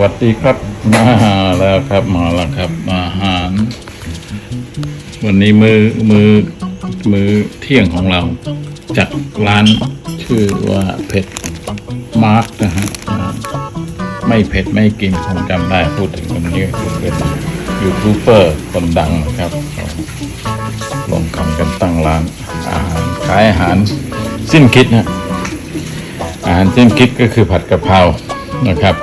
วัสดีครับมาแล้วครับมาแล้วครับ อาหาร วันนี้มือมือมือเที่ยงของเรา จากร้านชื่อว่าเผ็ดมาร์กนะฮะไม่เผ็ดไม่กินคงจำได้พูดถึงคนนี้คือเป็นยูทูบเบอร์คนดังนะครับ ลงคำกันตั้งร้าน อาหารขายอาหารสิ้นคิดนะอาหารสิ้นคิดก็คือผัดกะเพรานะครับ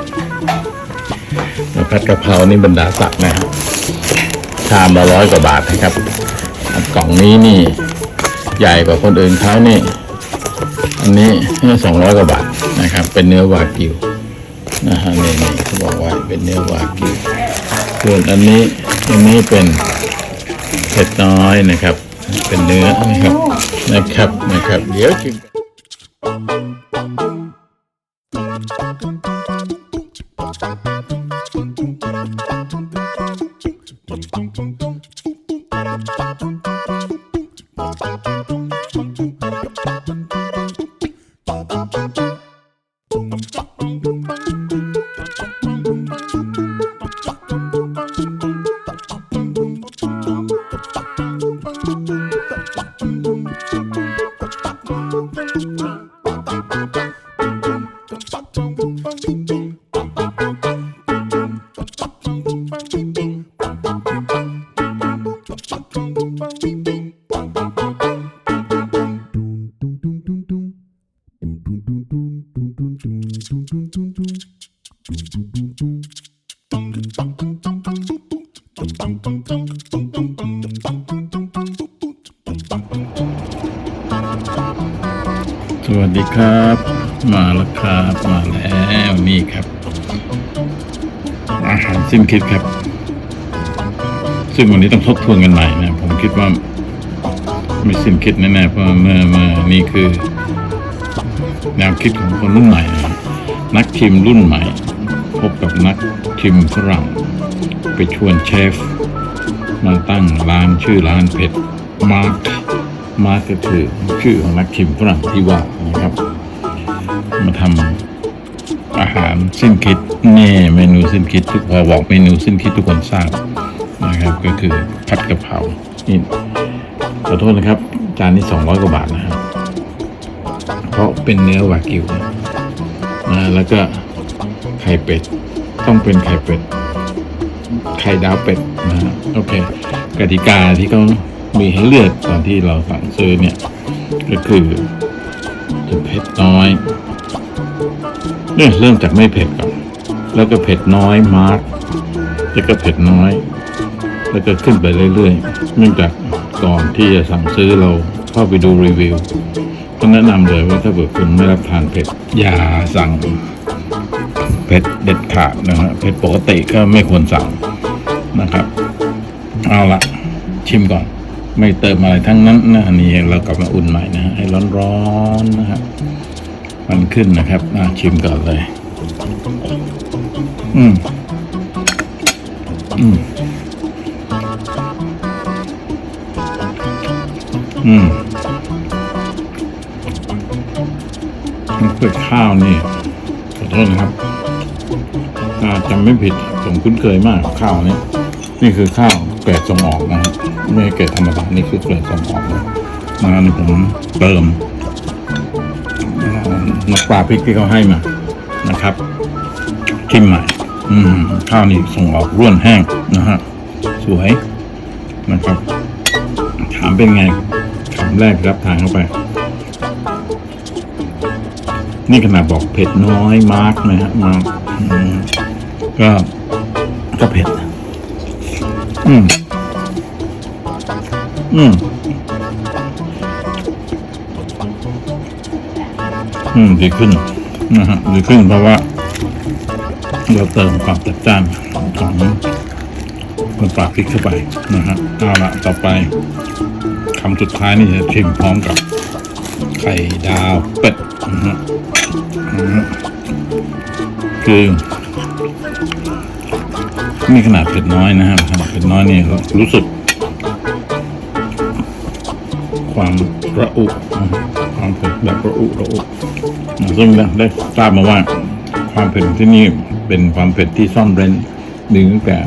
ผัดกะเพรานี่บรรดาศักดิ์นะฮะชามละร้อยกว่าบาทนะครับ กล่องนี้นี่ ใหญ่กว่าคนอื่นเขานี่ อันนี้สองร้อยกว่าบาทนะครับ เป็นเนื้อวากิวนะฮะนี่นี่เขาบอกว่าเป็นเนื้อวากิวส่วนอันนี้อันนี้เป็นเผ็ดน้อยนะครับ เป็นเนื้อนะครับนะครับนะครับ เดี๋ยวชิมกัน สวั ดีครับ มาแล้วครับมาแล้วนี่ครับ อาหารสิ้นคิดครับ ซึ่งวันนี้ต้องทบทวนกันใหม่นะ ผมคิดว่าไม่สิ้นคิดแน่ๆเพราะเมื่อเมื่อนี่คือ แนวคิดของคนรุ่นใหม่นะนักชิมรุ่นใหม่ พบกับนักชิมฝรั่ง ไปชวนเชฟ มาตั้งร้านชื่อร้านเผ็ดมาร์คมาร์คก็คือชื่อของนักชิมฝรั่งที่ว่า มาทำอาหารสิ้นคิดแน่เมนูสิ้นคิดทุกพอบอกเมนูสิ้นคิดทุกคนทราบนะครับ ก็คือผัดกะเพรานี่ขอโทษนะครับ จานนี้สองร้อยกว่าบาทนะครับเพราะเป็นเนื้อวากิวนะแล้วก็ไข่เป็ด ต้องเป็นไข่เป็ด ไข่ดาวเป็ดนะฮะโอเคกติกาที่เขามีให้เลือกตอนที่เราสั่งซื้อเนี่ย ก็คือจะเผ็ดน้อย เนี่ยเริ่มจากไม่เผ็ดก่อนแล้วก็เผ็ดน้อยมาร์กแล้วก็เผ็ดน้อย แล้วก็ขึ้นไปเรื่อยๆเนื่องจากก่อนที่จะสั่งซื้อเราเข้าไปดูรีวิวก็แนะนำเลยว่าถ้าเกิดคุณไม่รับทานเผ็ดอย่าสั่งเผ็ดเด็ดขาดนะฮะเผ็ดปกติก็ไม่ควรสั่งนะครับ เอาละชิมก่อน ไม่เติมอะไรทั้งนั้นนะนนี้เรากลับมาอุ่นใหม่นะฮะให้ร้อนๆนะครับ มันขึ้นนะครับอะชิมก่อนเลย อืม อืม อืมมันเกิดข้าวนี่ขอโทษนะครับถ้าจำไม่ผิดผมคุ้นเคยมากข้าวนี้นี่คือข้าวเกรดส่งออกนะฮะไม่ใช่เกรดธรรมดานี่คือเกรดส่งออกนะมานผมเติม อน้ำปลาพริกที่เขาให้มานะครับชิมใหม่ อืมข้าวนี่ส่งออกร่วนแห้งนะฮะสวยนะครับ ถามเป็นไงคำแรกรับทานเข้าไป นี่ขนาดบอกเผ็ดน้อยมากนะฮะมากก็ก็เผ็ด อืม อืม อืมดีขึ้นนะฮะดีขึ้นเพราะว่าเราเติมความจัดจ้านของมันปลาพริกเข้าไปนะฮะเอาละต่อไปคำสุดท้ายนี่จะชิมพร้อมกับไข่ดาวเป็ดนะฮะคือนี่ขนาดเผ็ดน้อยนะฮะขนาดเผ็ดน้อยนี่รู้สึก ความระอุ ความเผ็ดแบบระอุระอุซึ่งได้ทราบมาว่าความเผ็ดที่นี่เป็นความเผ็ดที่ซ่อนเร้นดึงตั้งแต่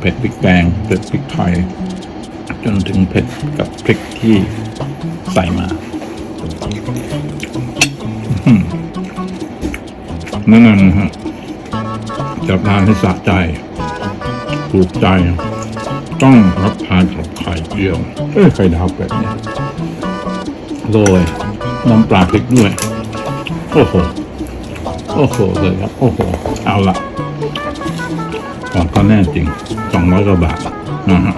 เผ็ดพริกแกงเผ็ดพริกไทยจนถึงเผ็ดกับพริกที่ใส่มาอื้อหนั่นนะฮะจะทานให้สะใจถูกใจ ต้องรับทานกับไข่เจียวเอ้ยไข่ดาวแบบนี้โรย น้ำปลาพริกด้วย โอ้โห โอ้โหเลยครับ โอ้โห เอาละของก็แน่จริงสองร้อยกว่าบาทนะฮะ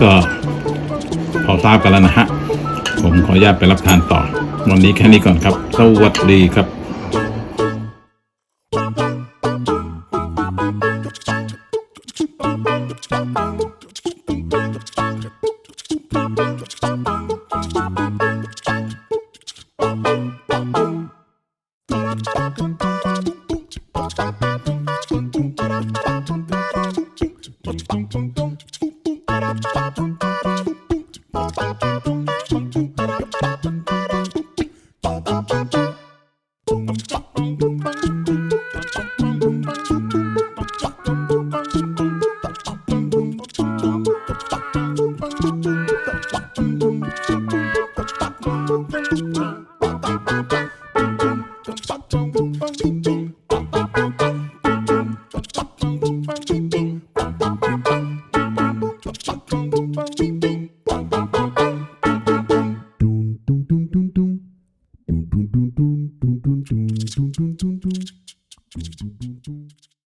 ก็พอทราบกันแล้วนะฮะ ผมขออนุญาตไปรับทานต่อ วันนี้แค่นี้ก่อนครับ สวัสดีครับ Thank you.